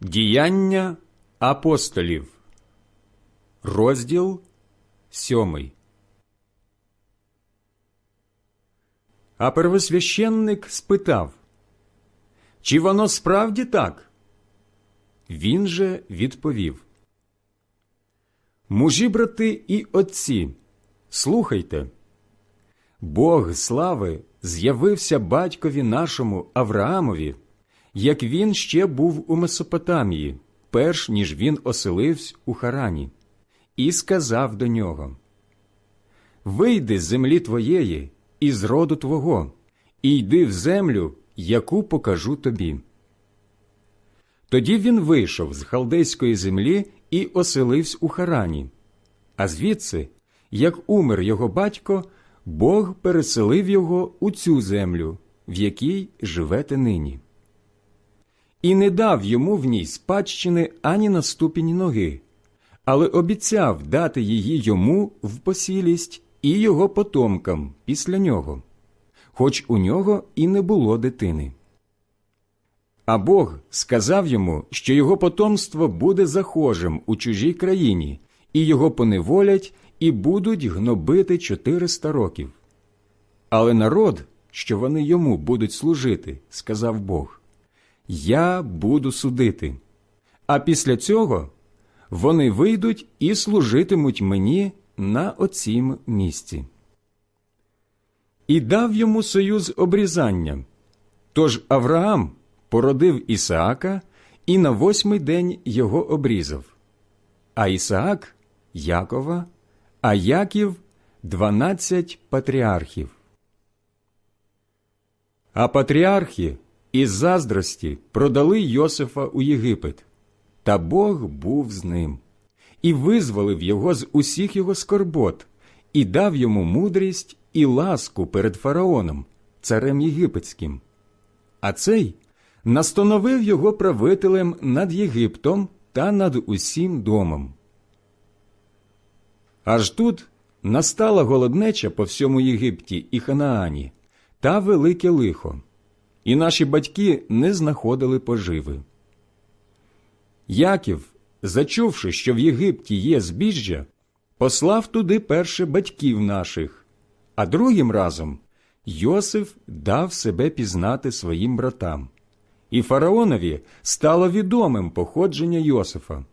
Діяння апостолів, розділ сьомий. А первосвященник спитав, чи воно справді так? Він же відповів. Мужі, брати і отці, слухайте. Бог слави з'явився батькові нашому Авраамові, як він ще був у Месопотамії, перш ніж він оселився у Харані, і сказав до нього: Вийди з землі твоєї і з роду твого, і йди в землю, яку покажу тобі. Тоді він вийшов з халдейської землі і оселився у Харані, а звідси, як умер його батько, Бог переселив його у цю землю, в якій живете нині. І не дав йому в ній спадщини ані на ступінь ноги, але обіцяв дати її йому в посілість і його потомкам після нього, хоч у нього і не було дитини. А Бог сказав йому, що його потомство буде захожим у чужій країні, і його поневолять і будуть гнобити чотириста років. Але народ, що вони йому будуть служити, сказав Бог, я буду судити. А після цього вони вийдуть і служитимуть мені на оцім місці. І дав йому союз обрізання. Тож Авраам породив Ісаака і на восьмий день його обрізав, а Ісаак Якова, а Яків дванадцять патріархів. А патріархи із заздрості продали Йосифа у Єгипет, та Бог був з ним, і визволив його з усіх його скорбот, і дав йому мудрість і ласку перед фараоном, царем єгипетським. А цей настановив його правителем над Єгиптом та над усім домом. Аж тут настала голоднеча по всьому Єгипті і Ханаані та велике лихо, і наші батьки не знаходили поживи. Яків, зачувши, що в Єгипті є збіжжя, послав туди перше батьків наших, а другим разом Йосиф дав себе пізнати своїм братам, і фараонові стало відомим походження Йосифа.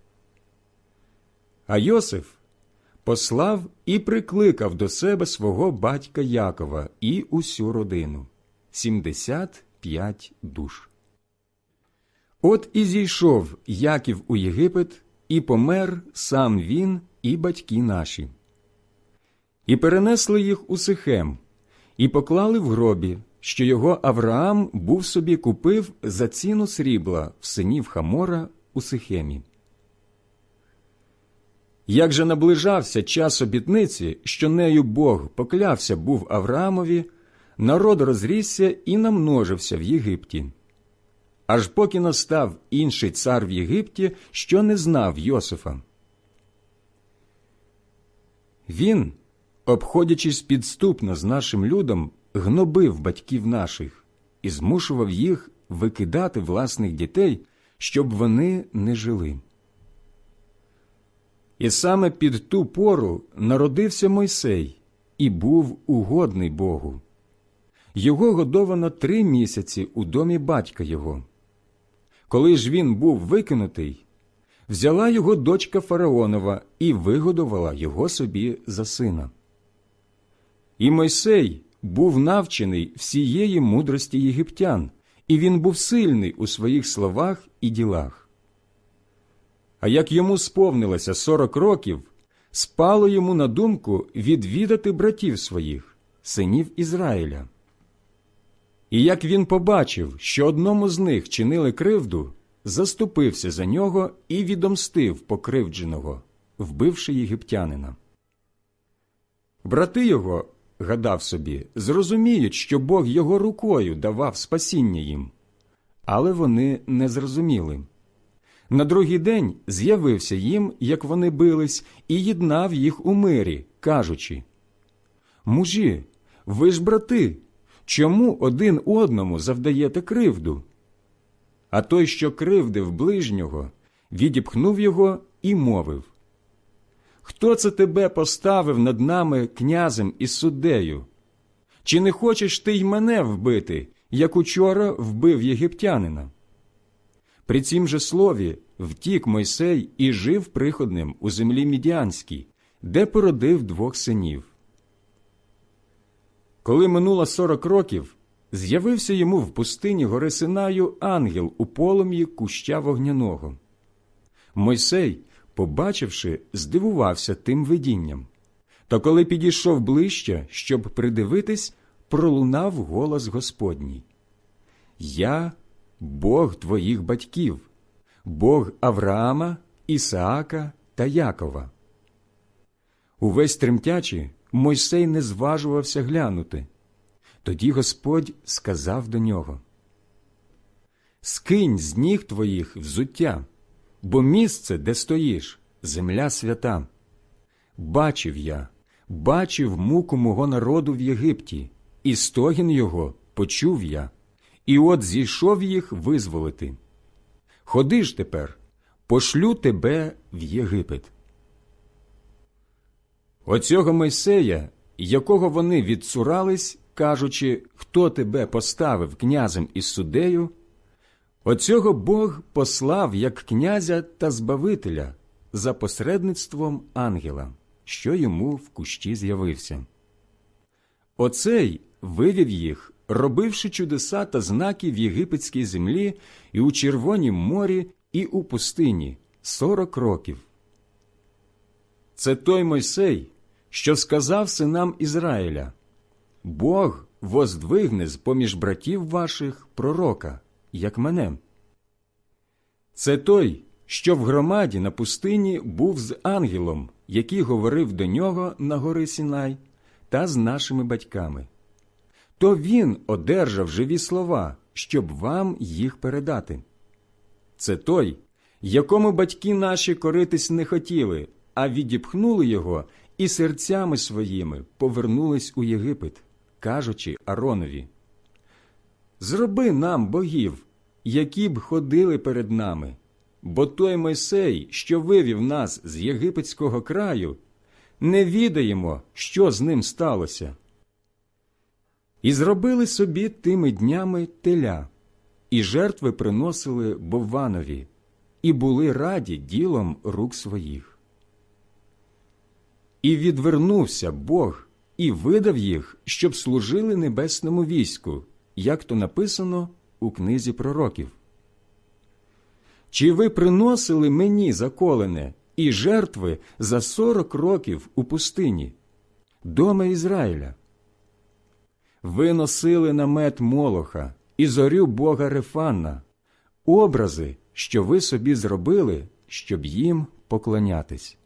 А Йосиф послав і прикликав до себе свого батька Якова і усю родину сімдесят п'ять душ. От і зійшов Яків у Єгипет, і помер сам він і батьки наші. І перенесли їх у Сихем, і поклали в гробі, що його Авраам був собі купив за ціну срібла в синів Хамора у Сихемі. Як же наближався час обітниці, що нею Бог поклявся був Авраамові, народ розрісся і намножився в Єгипті. Аж поки настав інший цар в Єгипті, що не знав Йосифа. Він, обходячись підступно з нашим людом, гнобив батьків наших і змушував їх викидати власних дітей, щоб вони не жили. І саме під ту пору народився Мойсей і був угодний Богу. Його годовано три місяці у домі батька його. Коли ж він був викинутий, взяла його дочка Фараонова і вигодувала його собі за сина. І Мойсей був навчений всієї мудрості єгиптян, і він був сильний у своїх словах і ділах. А як йому сповнилося сорок років, спало йому на думку відвідати братів своїх, синів Ізраїля. І як він побачив, що одному з них чинили кривду, заступився за нього і відомстив покривдженого, вбивши єгиптянина. Брати його, гадав собі, зрозуміють, що Бог його рукою давав спасіння їм, але вони не зрозуміли. На другий день з'явився їм, як вони бились, і єднав їх у мирі, кажучи Мужі, ви ж брати, чому один одному завдаєте кривду? А той, що кривдив ближнього, відіпхнув його і мовив Хто це тебе поставив над нами князем і суддею? Чи не хочеш ти й мене вбити, як учора вбив єгиптянина? При цім же слові втік Мойсей і жив приходним у землі Мідіанській, де породив двох синів. Коли минуло сорок років, з'явився йому в пустині гори Синаю ангел у полум'ї куща вогняного. Мойсей, побачивши, здивувався тим видінням. Та коли підійшов ближче, щоб придивитись, пролунав голос Господній. Я Бог твоїх батьків, Бог Авраама, Ісаака та Якова. Увесь тремтячи, Мойсей не зважувався глянути. Тоді Господь сказав до нього Скинь з ніг твоїх взуття, бо місце, де стоїш, земля свята. Бачив я, бачив муку мого народу в Єгипті, і стогін його почув я, і от зійшов їх визволити. Ходи ж тепер, пошлю тебе в Єгипет. Оцього Мойсея, якого вони відцурались, кажучи, хто тебе поставив князем і суддею, оцього Бог послав як князя та збавителя за посередництвом ангела, що йому в кущі з'явився. Оцей вивів їх, робивши чудеса та знаки в єгипетській землі і у Червонім морі, і у пустині сорок років. Це той Мойсей, що сказав синам Ізраїля Бог воздвигне з поміж братів ваших пророка, як мене. Це той, що в громаді на пустині був з ангелом, який говорив до нього на гори Сінай, та з нашими батьками. То він одержав живі слова, щоб вам їх передати. Це той, якому батьки наші коритись не хотіли, а відіпхнули його і серцями своїми повернулись у Єгипет, кажучи Аронові Зроби нам богів, які б ходили перед нами, бо той Мойсей, що вивів нас з єгипетського краю, не відаємо, що з ним сталося. І зробили собі тими днями теля, і жертви приносили Бовванові, і були раді ділом рук своїх. І відвернувся Бог і видав їх, щоб служили небесному війську, як то написано у книзі пророків. Чи ви приносили мені заколене і жертви за сорок років у пустині, дома Ізраїля? Ви носили намет Молоха і зорю Бога Рефанна, образи, що ви собі зробили, щоб їм поклонятись.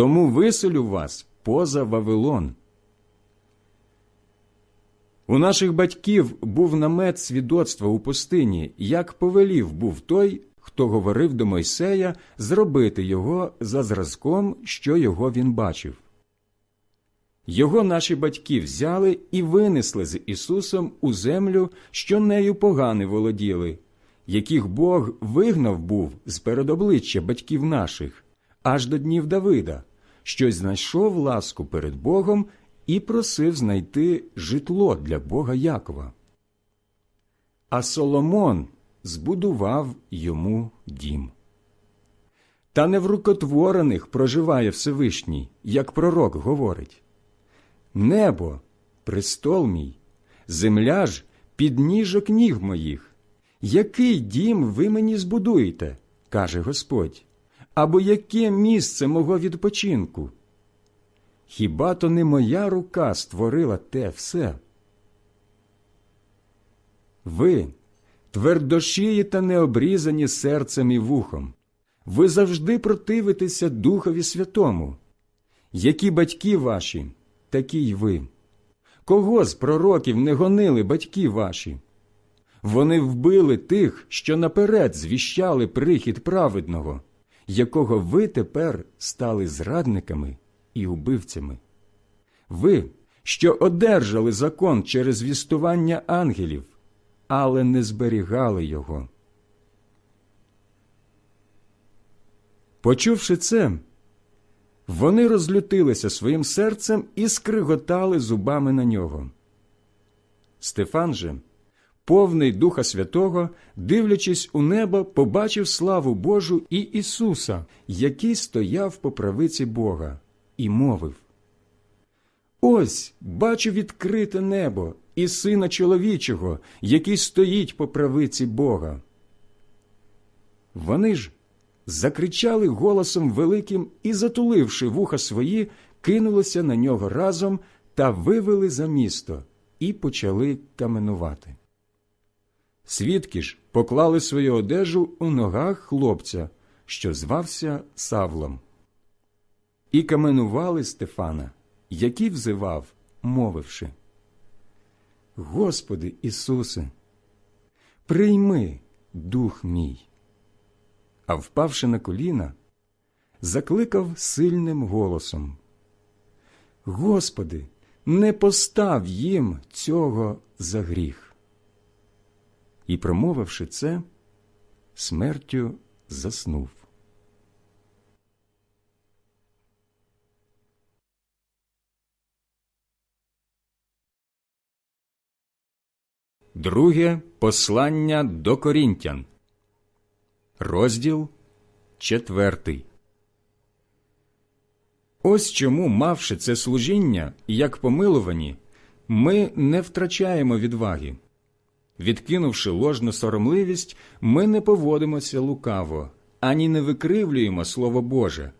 Тому виселю вас поза Вавилон. У наших батьків був намет свідоцтва у пустині, як повелів був той, хто говорив до Мойсея зробити його за зразком, що його він бачив. Його наші батьки взяли і винесли з Ісусом у землю, що нею погани володіли, яких Бог вигнав був з передобличчя батьків наших, аж до днів Давида, що знайшов ласку перед Богом і просив знайти житло для Бога Якова. А Соломон збудував йому дім. Та не в рукотворених проживає Всевишній, як пророк говорить. Небо, престол мій, земля ж підніжок ніг моїх. Який дім ви мені збудуєте, каже Господь, або яке місце мого відпочинку? Хіба то не моя рука створила те все? Ви твердошиї та необрізані серцем і вухом. Ви завжди противитеся Духові Святому. Які батьки ваші, такі й ви. Кого з пророків не гонили батьки ваші? Вони вбили тих, що наперед звіщали прихід праведного, якого ви тепер стали зрадниками і убивцями. Ви, що одержали закон через вістування ангелів, але не зберігали його. Почувши це, вони розлютилися своїм серцем і скриготали зубами на нього. Стефан же повний Духа Святого, дивлячись у небо, побачив славу Божу і Ісуса, який стояв по правиці Бога, і мовив Ось бачу відкрите небо і сина чоловічого, який стоїть по правиці Бога. Вони ж закричали голосом великим і, затуливши вуха свої, кинулися на нього разом та вивели за місто і почали каменувати. Свідки ж поклали свою одежу у ногах хлопця, що звався Савлом, і каменували Стефана, який взивав, мовивши Господи Ісусе, прийми дух мій. А впавши на коліна, закликав сильним голосом Господи, не постав їм цього за гріх. І, промовивши це, смертю заснув. Друге послання до Корінтян, розділ четвертий. Ось чому, мавши це служіння, як помилувані, ми не втрачаємо відваги. Відкинувши ложну соромливість, ми не поводимося лукаво, ані не викривлюємо Слово Боже,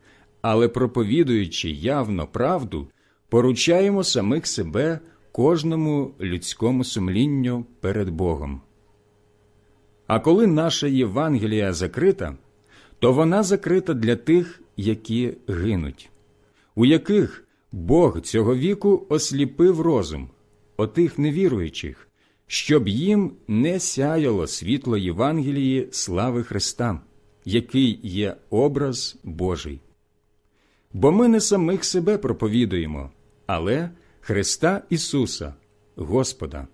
але, проповідуючи явно правду, поручаємо самих себе кожному людському сумлінню перед Богом. А коли наша Євангелія закрита, то вона закрита для тих, які гинуть, у яких Бог цього віку осліпив розум, отих невіруючих, щоб їм не сяяло світло Євангелії слави Христа, який є образ Божий. Бо ми не самих себе проповідуємо, але Христа Ісуса, Господа.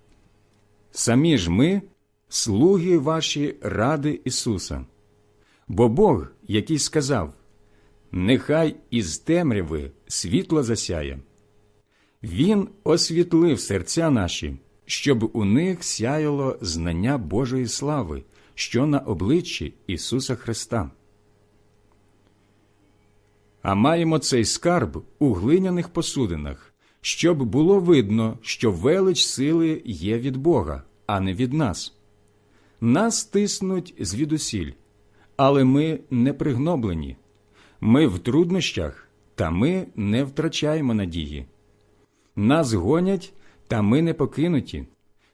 Самі ж ми, слуги ваші ради Ісуса. Бо Бог, який сказав Нехай із темряви світло засяє, Він освітлив серця наші, щоб у них сяяло знання Божої слави, що на обличчі Ісуса Христа. А маємо цей скарб у глиняних посудинах, щоб було видно, що велич сили є від Бога, а не від нас. Нас тиснуть звідусіль, але ми не пригноблені. Ми в труднощах, та ми не втрачаємо надії. Нас гонять, та ми не покинуті.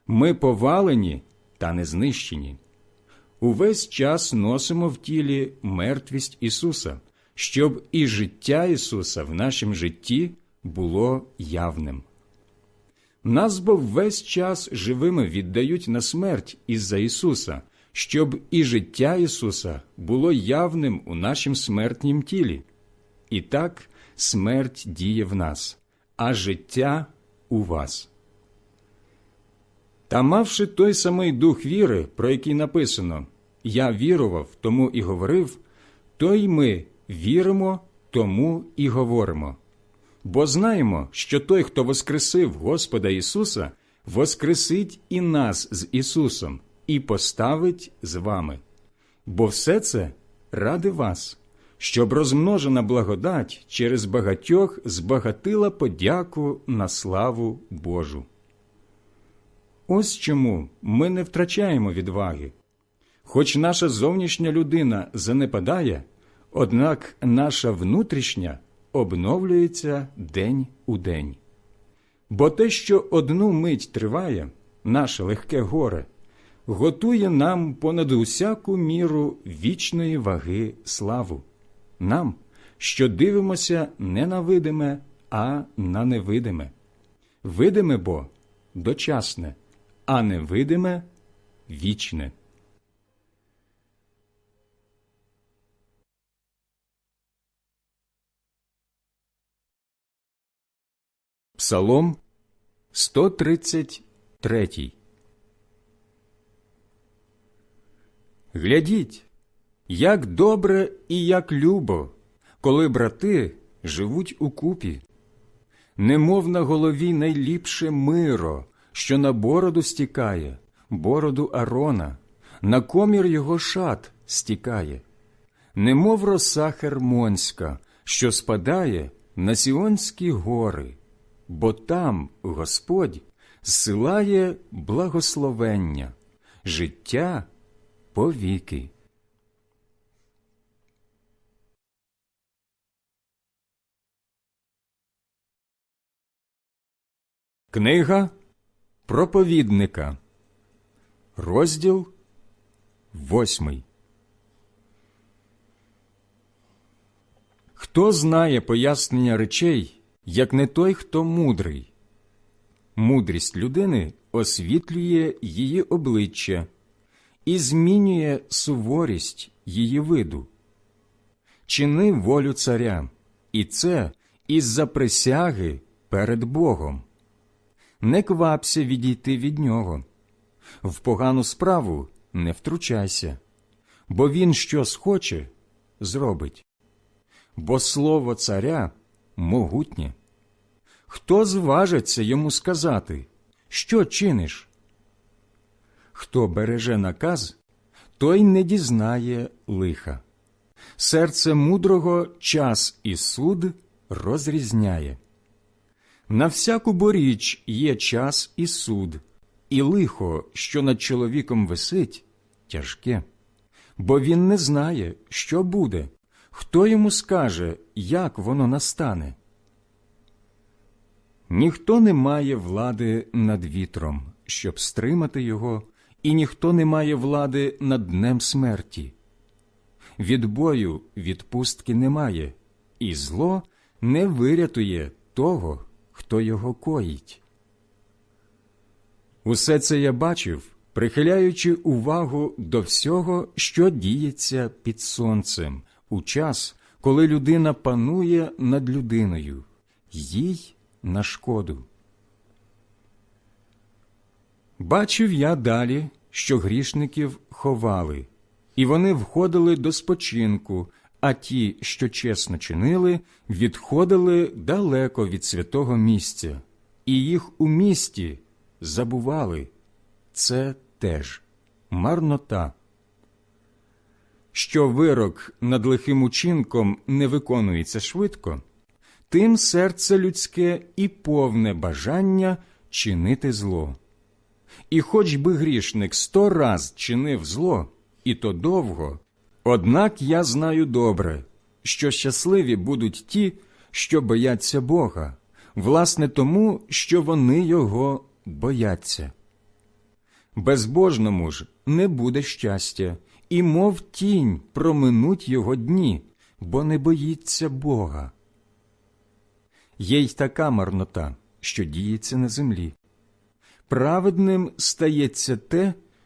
Ми повалені та не знищені. Увесь час носимо в тілі мертвість Ісуса, щоб і життя Ісуса в нашому житті було явним. Нас бо весь час живими віддають на смерть із-за Ісуса, щоб і життя Ісуса було явним у нашім смертнім тілі. І так смерть діє в нас, а життя у вас. Та мавши той самий дух віри, про який написано Я вірував, тому і говорив, то й ми віримо, тому і говоримо. Бо знаємо, що той, хто воскресив Господа Ісуса, воскресить і нас з Ісусом, і поставить з вами. Бо все це ради вас, щоб розмножена благодать через багатьох збагатила подяку на славу Божу. Ось чому ми не втрачаємо відваги. Хоч наша зовнішня людина занепадає, однак наша внутрішня обновлюється день у день. Бо те, що одну мить триває, наше легке горе, готує нам понад усяку міру вічної ваги славу, нам, що дивимося не на видиме, а на невидиме. Видиме бо дочасне, а невидиме вічне. Псалом 133 Глядіть, Як добре і як любо, коли брати живуть укупі. Немов на голові найліпше миро, що на бороду стікає, бороду Арона, на комір його шат стікає, немов роса Хермонська, що спадає на Сіонські гори, бо там Господь зсилає благословення, життя повіки. Книга проповідника, розділ восьмий. Хто знає пояснення речей, як не той, хто мудрий? Мудрість людини освітлює її обличчя і змінює суворість її виду. Чини волю царя, і це із-за присяги перед Богом не квапся відійти від нього. В погану справу не втручайся, бо він що схоче, зробить. Бо слово царя могутнє. Хто зважиться йому сказати, що чиниш? Хто береже наказ, той не дізнає лиха. Серце мудрого час і суд розрізняє. На всяку боріч є час і суд, і лихо, що над чоловіком висить, тяжке, бо він не знає, що буде, хто йому скаже, як воно настане. Ніхто не має влади над вітром, щоб стримати його, і ніхто не має влади над днем смерті. Від бою відпустки немає, і зло не вирятує того хто його коїть. Усе це я бачив, прихиляючи увагу до всього, що діється під сонцем, у час, коли людина панує над людиною, їй на шкоду. Бачив я далі, що грішників ховали, і вони входили до спочинку, а ті, що чесно чинили, відходили далеко від святого місця, і їх у місті забували це теж марнота. Що вирок над лихим учинком не виконується швидко, тим серце людське і повне бажання чинити зло. І хоч би грішник сто раз чинив зло, і то довго, Однак я знаю добре, що щасливі будуть ті, що бояться Бога, власне тому, що вони його бояться. Безбожному ж не буде щастя, і, мов тінь, проминуть його дні, бо не боїться Бога. Є й така марнота, що діється на землі. Праведним стається те,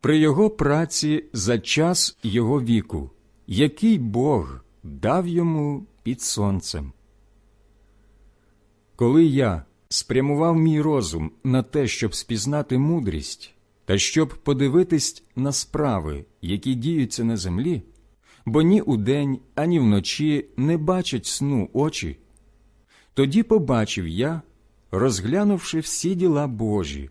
при його праці за час його віку, який Бог дав йому під сонцем. Коли я спрямував мій розум на те, щоб спізнати мудрість та щоб подивитись на справи, які діються на землі, бо ні удень, ані вночі не бачать сну очі, тоді побачив я, розглянувши всі діла Божі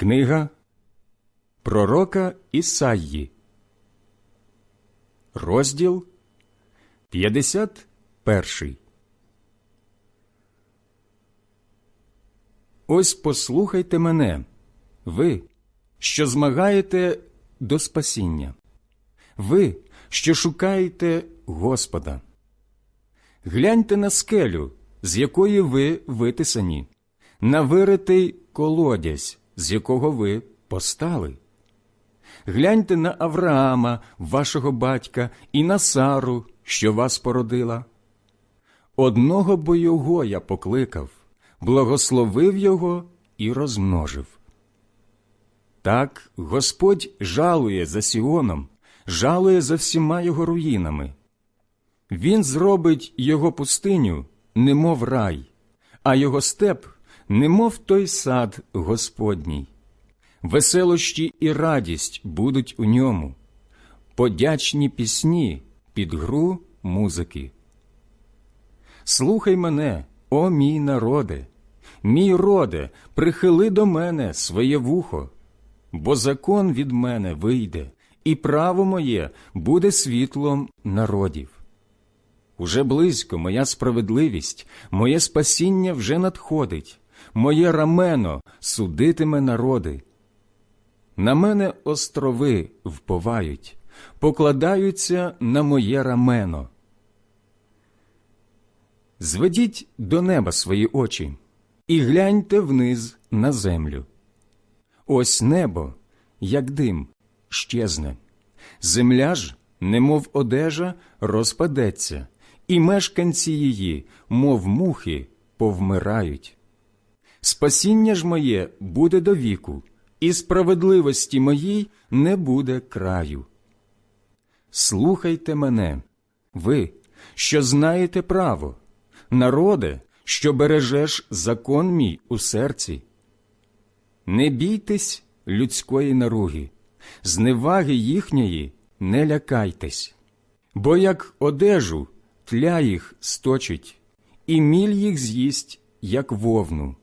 Книга Пророка Ісаї, розділ 51. Ось послухайте мене, ви, що змагаєте до спасіння, ви, що шукаєте Господа. Гляньте на скелю, з якої ви витисані, на виритий колодязь, з якого ви постали. Гляньте на Авраама, вашого батька, і на Сару, що вас породила. Одного бо я покликав, благословив його і розмножив. Так Господь жалує за Сіоном, жалує за всіма його руїнами. Він зробить його пустиню, немов рай, а його степ, немов той сад Господній. Веселощі і радість будуть у ньому, подячні пісні під гру музики. Слухай мене, о мій народе, мій роде, прихили до мене своє вухо, бо закон від мене вийде, і право моє буде світлом народів. Уже близько моя справедливість, моє спасіння вже надходить, моє рамено судитиме народи. На мене острови вповають, покладаються на моє рамено. Зведіть до неба свої очі і гляньте вниз на землю. Ось небо, як дим, щезне, земля ж, немов одежа, розпадеться, і мешканці її, мов мухи, повмирають. Спасіння ж моє буде до віку, і справедливості моїй не буде краю. Слухайте мене, ви, що знаєте право, народе, що бережеш закон мій у серці. Не бійтесь людської наруги, зневаги їхньої не лякайтесь, бо як одежу тля їх сточить, і міль їх з'їсть, як вовну.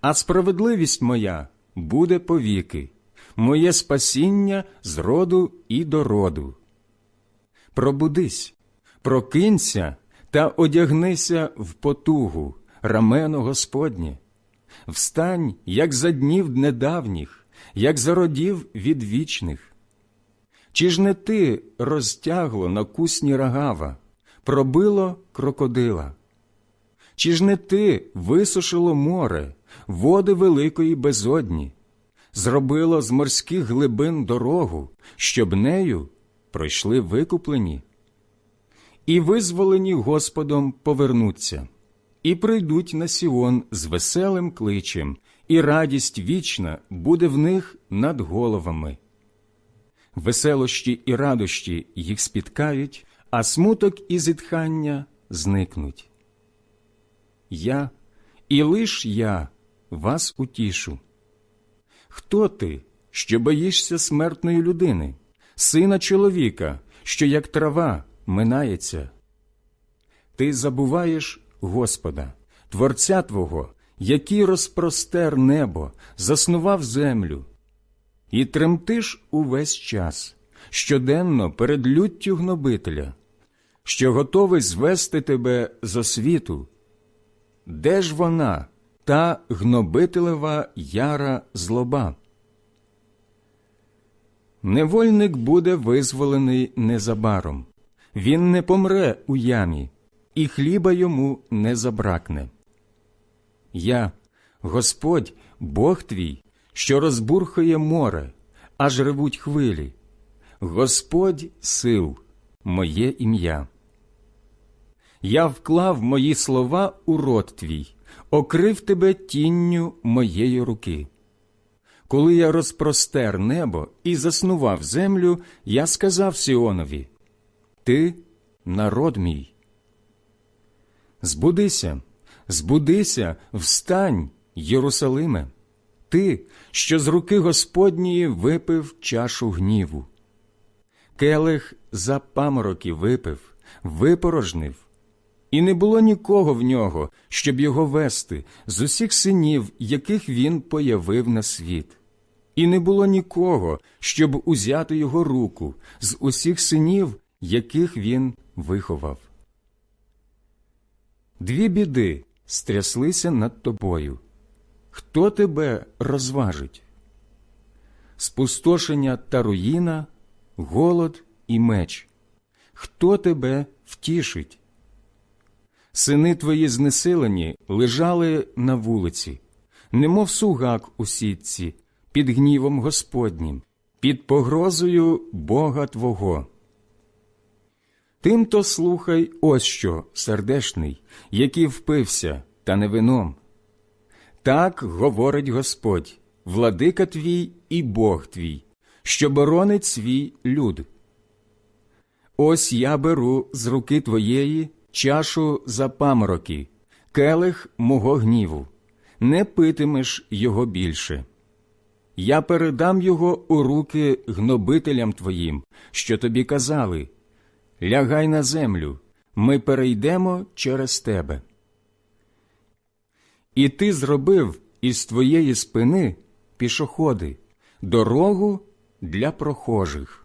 А справедливість моя буде повіки, моє спасіння з роду і до роду. Пробудись, прокинься та одягнися в потугу, рамено Господнє. Встань, як за днів недавніх, як за родів відвічних. Чи ж не ти розтягло на кусні рагава, пробило крокодила? Чи ж не ти висушило море, води великої безодні, зробило з морських глибин дорогу, щоб нею пройшли викуплені? І визволені Господом повернуться, і прийдуть на Сіон з веселим кличем, і радість вічна буде в них над головами. Веселощі і радощі їх спіткають, а смуток і зітхання зникнуть. Я і лиш я вас утішу. Хто ти, що боїшся смертної людини, сина чоловіка, що як трава минається? Ти забуваєш Господа, Творця Твого, який розпростер небо, заснував землю, і тремтиш увесь час, щоденно перед люттю гнобителя, що готовий звести тебе з освіту. Де ж вона, та гнобителева яра злоба? Невольник буде визволений незабаром, він не помре у ямі, і хліба йому не забракне. Я, Господь, Бог твій, що розбурхує море, аж ревуть хвилі, Господь сил, моє ім'я. Я вклав мої слова у рот твій, окрив тебе тінню моєї руки. Коли я розпростер небо і заснував землю, я сказав Сіонові: Ти народ мій. Збудися, збудися, встань, Єрусалиме, ти, що з руки Господньої випив чашу гніву. Келих за памороки випив, випорожнив, і не було нікого в нього, щоб його вести з усіх синів, яких він появив на світ. І не було нікого, щоб узяти його руку з усіх синів, яких він виховав. Дві біди стряслися над тобою. Хто тебе розважить? Спустошення та руїна, голод і меч. Хто тебе втішить? Сини твої знесилені лежали на вулиці, немов сугак у сітці, під гнівом Господнім, під погрозою Бога Твого. Тимто слухай ось що, сердешний, який впився, та не вином. Так говорить Господь, владика твій і Бог твій, що боронить свій люд. Ось я беру з руки твоєї чашу за памороки, келих мого гніву, не питимеш його більше. Я передам його у руки гнобителям твоїм, що тобі казали лягай на землю, ми перейдемо через тебе. І ти зробив із твоєї спини пішоходи, дорогу для прохожих.